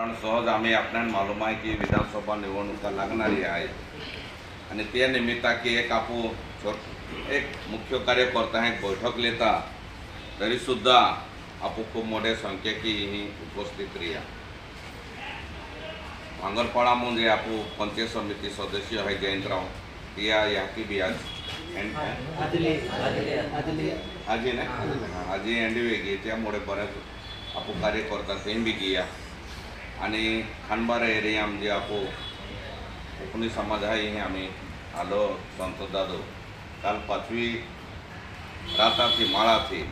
कारण सहज आम्ही आपल्याला मालूम आहे की विधानसभा निवडणुका लागणारी आहे. आणि त्या निमित्ताकी एक आपू एक मुख्य कार्यकर्ता एक बैठक लेता तरी सुद्धा आपू खूप मोठ्या संख्येकी ही उपस्थित रिया. भांगरपाडा म्हणजे आपू पंचायत समिती सदस्य आहे जयंतराव. तिया या की बी आज आजी नाही आजी एंडी वेगळी त्यामुळे बऱ्याच आपू कार्यकर्ता ते बी गिया आणि खानबारा एरिया म्हणजे आपू कोकणी समाज आहे हे आम्ही आलो संत दादो. काल पाचवी राताची माळाची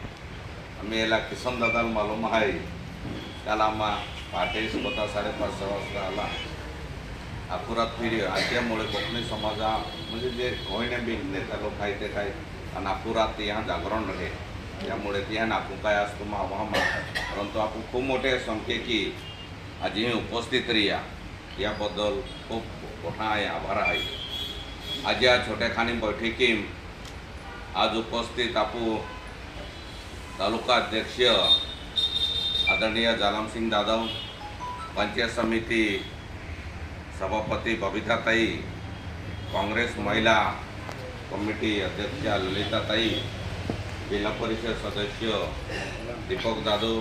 आम्ही याला किसन दादाला मालूम आहे. त्याला आम्हा पहाटे स्वतः साडेपाच सहा वाजता आला. अपुरात फिरी त्यामुळे कोकणी समाजा म्हणजे जे होईने बी नेता लोक आहे ते काय आणि अपुरात ह्या जागरण रहे त्यामुळे ती ह्या आपण काय असतो मग आव्हान परंतु आपण खूप मोठ्या संख्येकी आजी उपस्थित रिया. याबद्दल खूप मोठा आहे आभार आहे. आज या छोट्याखानी बैठकीम आज उपस्थित आपू तालुका अध्यक्ष आदरणीय जालमसिंग जाधव पंचायत समिती सभापती बबिताताई काँग्रेस महिला कमिटी अध्यक्षा ललिताताई जिल्हा परिषद सदस्य दीपक जाधव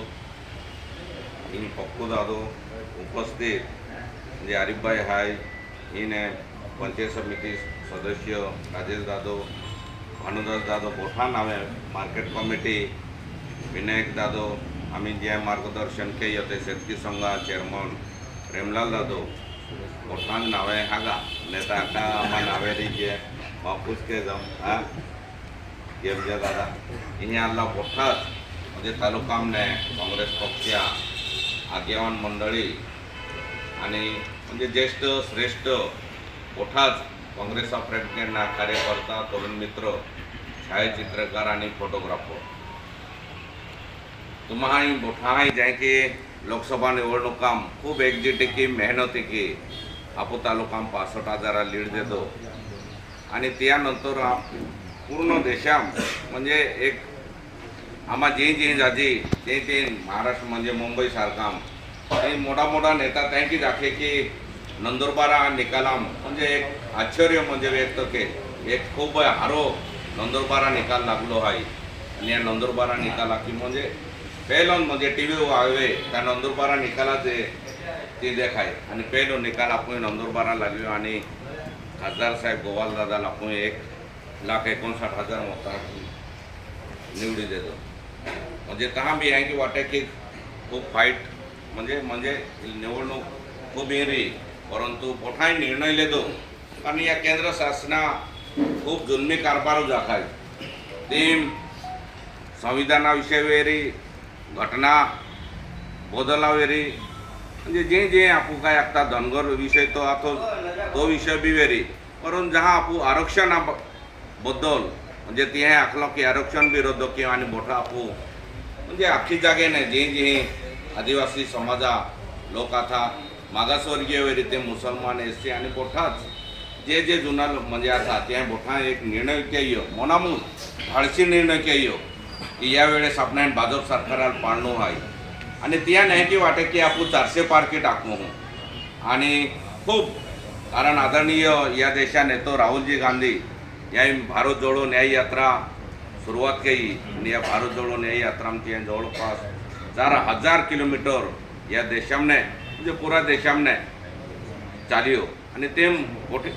इन पप्पू जाधव उपस्थित म्हणजे आरिफबाई हाय हिने पंचायत समिती सदस्य राजेश जाधव भानुदास जाधव मोठा नाव मार्केट कमिटी विनायक जाधव आम्ही जे मार्गदर्शन के येते शेतकी संघा चेअरमन प्रेमलाल जाधव मोठा नावे हागा नेता आता आम्हा नावेरी जे बापूस के जाऊन हा गेमजे दादा हिने आला मोठाच म्हणजे तालुकामने काँग्रेस पक्षा आगेवान मंडळी आणि म्हणजे ज्येष्ठ श्रेष्ठ मोठाच काँग्रेसचा प्रज्ञांना कार्यकर्ता तरुण मित्र छायाचित्रकार आणि फोटोग्राफर. तुम्हाही मोठाही जाय की लोकसभा निवडणुकाम खूप एकजिटीकी मेहनतीकी आपू तालुका पासष्ट हजारा लीड देतो. आणि त्यानंतर पूर्ण देशात म्हणजे एक आम्हा जे जे जाजी ते ते महाराष्ट्र म्हणजे मुंबई सारखा ते मोठा मोठा नेता त्यांची दाखे की नंदुरबारा निकालाम म्हणजे एक आश्चर्य म्हणजे व्यक्त के. एक खूप हारो नंदुरबारा निकाल लागलो आहे. आणि या नंदुरबारा निकाला की म्हणजे पहिलो म्हणजे टी व्ही आवे त्या नंदुरबारा निकालाचे ते देखाय आणि पहिलो निकाल आपण नंदुरबारा लागलो आणि खासदार साहेब गोवाल दादाला आपण एक लाख एकोणसाठ हजार मतांनी निवडी देतो. म्हणजे तहा बी आहे की वाटतं की खूप फाईट म्हणजे म्हणजे निवडणूक खूप येरी परंतु मोठाय निर्णय लेतो. कारण या केंद्र शासना खूप जुलमी कारभार दाखाय ते संविधानाविषयी वेरी घटना बदलावेरी म्हणजे जे जे आपू काय आता धनगर विषय तो आतो तो विषय बी वेरी. परंतु जहा आपू आरक्षणा बद्दल म्हणजे ते आखलं आखलो की आरक्षण विरोधक आणि मोठा आपू म्हणजे अख्खी जागेने जे जे आदिवासी समाजा लोक आता मागासवर्गीय वेरी मुसलमान एस सी आणि बोठाच जे जे जुना म्हणजे आता ते बोठा एक निर्णय केयो मोनामून धाडसी निर्णय केयो की यावेळेस आपण भाजप सरकाराला पाळणू आहे आणि त्या न्यायची वाटे की आपण चारशे पारखी टाकू आणि खूप कारण आदरणीय या देशाने तो राहुलजी गांधी या भारत जोडो न्याय यात्रा सुरुवात केली आणि या भारत जोडो न्याय यात्रा या जवळपास चार हजार किलोमीटर या देशामने म्हणजे पुरा देशामने चालियो हो. आणि ते मोठे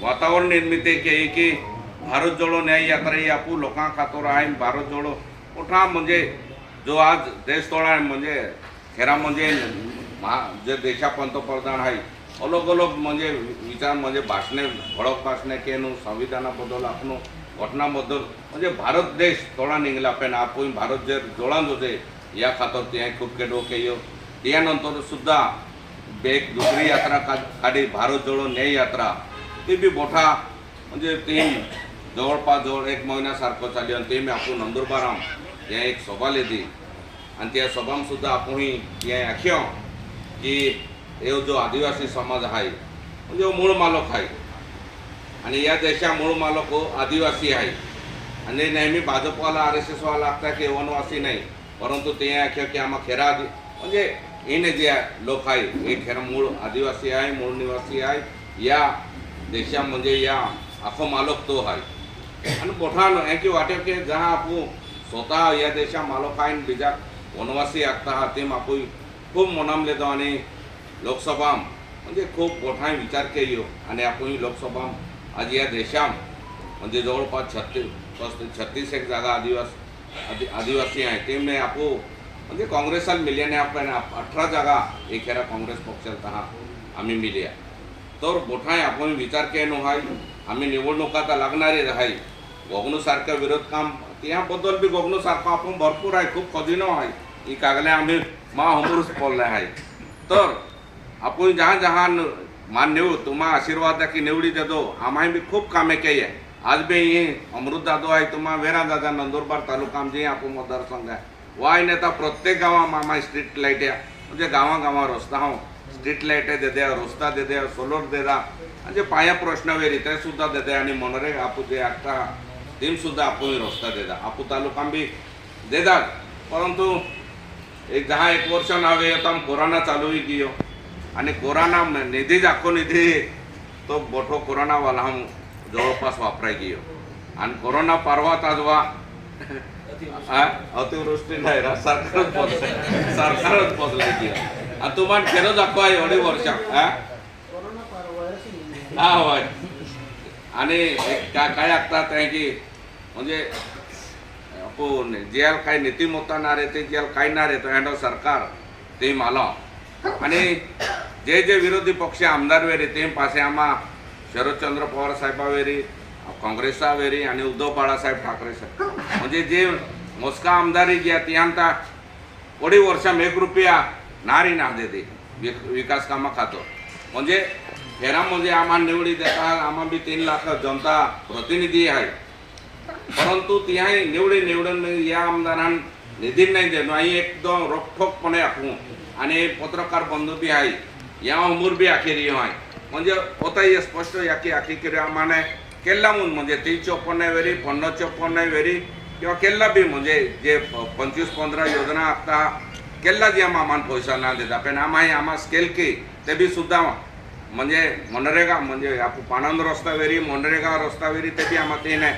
वातावरण निर्मिती केली की भारत जोडो न्याय यात्रा ही आपू लोकां खातोर आहे. भारत जोडो मोठा म्हणजे जो आज देश तोडा आहे म्हणजे खेरा म्हणजे महा जे देशा पंतप्रधान आहे अलग अलग म्हणजे विचार म्हणजे भाषणे भडक भाषणे केनु संविधानाबद्दल आपण घटनाबद्दल म्हणजे भारत देश तोडा निघला पण आपण भारत जे जोडान होते या खातर ते खूप केडो केयो त्यानंतर सुद्धा एक दुसरी यात्रा का काढी भारत जोडो न्याय यात्रा ते बी मोठा म्हणजे ते जवळपास जवळ एक महिन्यासारखं चालली आणि ते मी आपण नंदुरबाराम या एक सभा लेती आणि त्या सभाम सुद्धा आपण या आख्यो की हे जो आदिवासी समाज आहे म्हणजे हो मूळ मालक आहे आणि या देशा मूळ मालक हो आदिवासी आहे आणि नेहमी भाजपवाला आर एस एसवाला लागता की वनवासी नाही परंतु ते आख्यो की आम्हा खेरा आदि म्हणजे એને जे लोक आहे हे खरं मूळ आदिवासी आहे मूळ निवासी आहे या देशा म्हणजे या आखो मालक तो आहे आणि मोठा हे की वाटे की जहा आपू स्वतः या देशा मालक आहे आणि બીજા वनवासी आखता हा तेम आपूण खूप मनामले तो आणि लोकसभा म्हणजे खूप मोठा विचार केलो आणि आपण लोकसभा आज या देशात म्हणजे जवळपास छत्तीस छत्तीस एक जागा आदिवासी आदि आदिवासी आहे. ते मी आपू म्हणजे काँग्रेसाला मिल्याने आपण अठरा जागा एखाद्या काँग्रेस पक्षात हा आम्ही मिल्या तर मोठा आहे आपण विचार केला आहे. आम्ही निवडणुका तर लागणारे आहे. गोगणूसारखं विरोध काम त्याबद्दल बी गोगणूसारखं आपण भरपूर आहे. खूप खजिनो आहे. ही कागले आम्ही मा हमरूच बोलले आहे. तर आपण जहा जहा मान निव तुम्हा आशीर्वाद द्या की निवडी देतो आम्हाला बी खूप कामे केली आहे आज बी हे अमृत दादो आहे तुम्हा वेरा दादा नंदुरबार तालुका आमचे आपण मतदारसंघ आहे वाय नेता प्रत्येक गावा मामा स्ट्रीट लाइट या म्हणजे गावा रस्ता हा स्ट्रीट लाइट दे द्या रस्ता देद्या सोलर देदा म्हणजे पाया प्रश्न वेरी ते सुद्धा दे आणि मनरेगा आपू जे आता तीन सुद्धा आपण रस्ता देदा आपू तालुका बी देतात परंतु एक दहा एक वर्ष नावे आता कोरोना चालू ही आणि कोरोना निधी दाखो निधी तो मोठो कोरोनावाला हम जवळपास वापराय गयो आणि कोरोना परवात आजवा हा? अतिवृष्टी नाही रा सरकारच पोचले सरकारच पोचले की आणि तुम्हाला खेळ दाखवा एवढी वर्ष हा? हा होय. आणि एक का काय लागतात आहे की म्हणजे आपण जेल काय नीतिमत्ता ना रे ते जेल काय ना रे तो हँडो सरकार ते मला. आणि जे जे विरोधी पक्ष आमदार वेरी ते पासे आम्हा शरदचंद्र पवार साहेबा वेरी काँग्रेसचा वेरी आणि उद्धव बाळासाहेब ठाकरे साहेब म्हणजे जे मोस्का आमदारी घ्या तियांता थोडी वर्षाम एक रुपया नारी ना देते विक- विकास कामा खातो म्हणजे फेरा म्हणजे आम्हाला निवडी देता आम्हा बी तीन लाख जनता प्रतिनिधी आहे परंतु तिहाय निवडी निवडून या आमदारां निधी नाही देणं आणि एकदम रोखोकपणे आखू आणि पत्रकार बंधू बी आहे. या उमूर बी आखिरी आहे. म्हणजे होता हे स्पष्ट याकी आखी किरी माने केल्ला म्हणून म्हणजे तीन चोपन्न वेरी पन्नास चोपन्न वेरी किंवा केल्ला बी म्हणजे जे पंचवीस पंधरा योजना आता केल्ला जी आम्हा आम्हाला पैसा ना देता. पण आम्हा आम्हा स्केल की ते बी सुद्धा म्हणजे मनरेगा म्हणजे आपण पानंद रस्ता वेरी मनरेगा रस्ता वेरी ते बी आम्हा तिने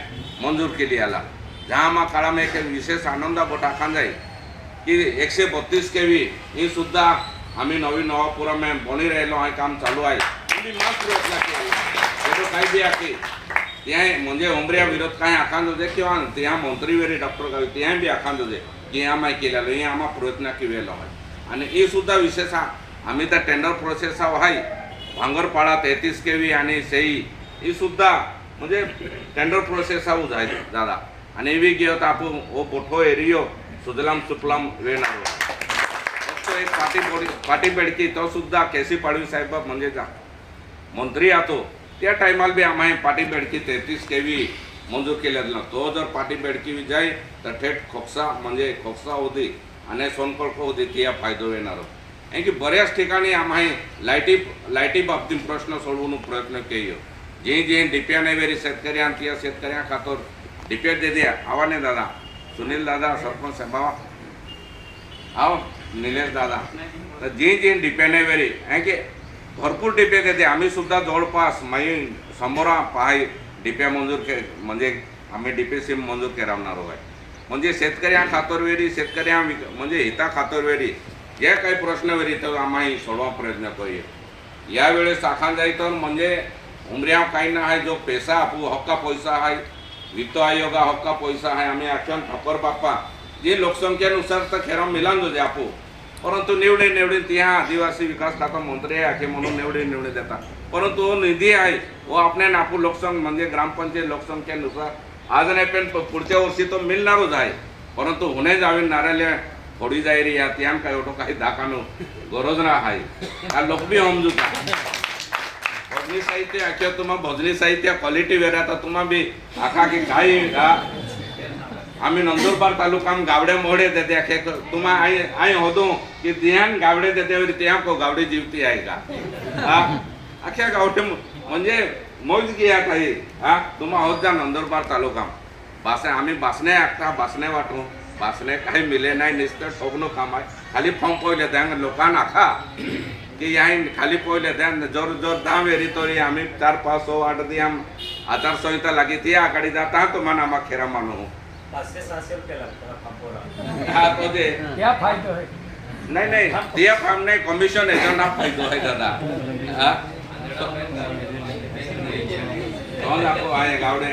मंजूर केली याला. ज्या आम्हा काळामध्ये एक विशेष आनंद बोट आखान जाईल. की एकशे बत्तीस के व्ही ही सुद्धा आम्ही नवीन नवापुरामे बनी राहिलो आहे काम चालू आहे आम्ही मस्त प्रयत्न केला तेवढं काही बी आहे ત્યાં म्हणजे उमऱ्या विरोध काही आखांदो दे किंवा त्या मंत्री वेरी डॉक्टर गावी त्या बी आखांदो दे की आम्हा केलेलो हे आम्हा प्रयत्न केलेलो आहे आणि हे सुद्धा विशेष हा आम्ही त्या टेंडर प्रोसेस आहे भांगरपाडा तेहतीस के व्ही आणि सेई ही सुद्धा म्हणजे टेंडर प्रोसेस हा आहे दादा आणि बी घेऊ तर आपण ओ मोठो एरियो सुजलाम सुफलाम वेणार फक्त एक पाटी बोडी पाटी बेडकी तो सुद्धा केसी पाडवी साहेब म्हणजे जा. मंत्री आतो. त्या टायमाला बी आम्ही पाटी बेडकी तेहतीस के व्ही मंजूर केलेला तो जर पाटी बेडकी वी जाय तर थेट खोकसा म्हणजे खोकसा होती आणि सोनकळप होती त्या फायदो येणार कारण की बऱ्याच ठिकाणी आम्ही लाईटी लाईटी बाबतीत प्रश्न सोडवून प्रयत्न केलो जे जे डिप्याने वेरी शेतकऱ्यां त्या शेतकऱ्यां खातर डिप्या दे द्या. आव्हाने दादा. सुनील दादा सरपंच संभावा आओ निलेश दादा. तर जी जी डिपेंड वेरी आहे की? भरपूर डिपे घेते आम्ही सुद्धा जवळपास माई समोरा पाहाय डिप्या मंजूर के म्हणजे आम्ही डिपे सिम मंजूर केरावणार आहे म्हणजे शेतकऱ्या खातोरवेरी शेतकऱ्या विक- म्हणजे हिता खातोरवेरी जे काही प्रश्न वेरी तर आम्ही सोडवा प्रयत्न करूया. यावेळेस आखान जाय तर म्हणजे उमऱ्या काही ना आहे जो पैसा आपू हक्का पैसा आहे वित्त आयोगा हक्का पैसा आहे आम्ही आख्यान ठक्कर बाप्पा. जे लोकसंख्येनुसार तर खेरा मिलान जो आपू. परंतु निवडे निवडे त्या आदिवासी विकास खाता मंत्री आहे आखे म्हणून निवडे निवडे देतात परंतु निधी आहे व आपल्या नापू लोकसंख्या म्हणजे ग्रामपंचायत लोकसंख्येनुसार. आज नाही पण पुढच्या वर्षी तो मिळणारच आहे परंतु होणे जावे नारायला थोडी जायरी या त्यान काय एवढं काही दाखानो गरज ना आहे. हा लोक बी समजूता भजनी साहित्य आख्या तुम्हा भजनी साहित्य क्वालिटी वेर आता तुम्हा बी आखा की काय का? आम्ही नंदुरबार तालुकाम गावडे मोडे देते आखे तुम्हा आई आई होतो की ध्यान गावडे देते वरी त्या को गावडे जीवती आहे का? हा? अख्या गावडे म्हणजे मौज घ्या काही हा? तुम्हा होत जा नंदुरबार तालुकाम बासे आम्ही बासणे आखता बासणे वाटू बासणे काही मिले नाही नुसतं ठोकणं काम आहे. खाली फॉर्म पहिले त्या लोकांना आखा. की हांवें खाली पयले त्या जोर जोर धा वेरी तरी आमी चार पांच स आठ दी आम आचारसंहिता लागीं ती आघाडी जाता तुम्हाला आम्हा खेरा मानू पाचशे सहाशे रुपये लागतात कापोरा हा तो ते क्या फायदा आहे नाही नाही ते फार्म नाही कमिशन आहे ना फायदो आहे दादा हा? तो दाखव आहे गावडे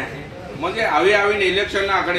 म्हणजे हावी हावीन इलेक्शन आकडे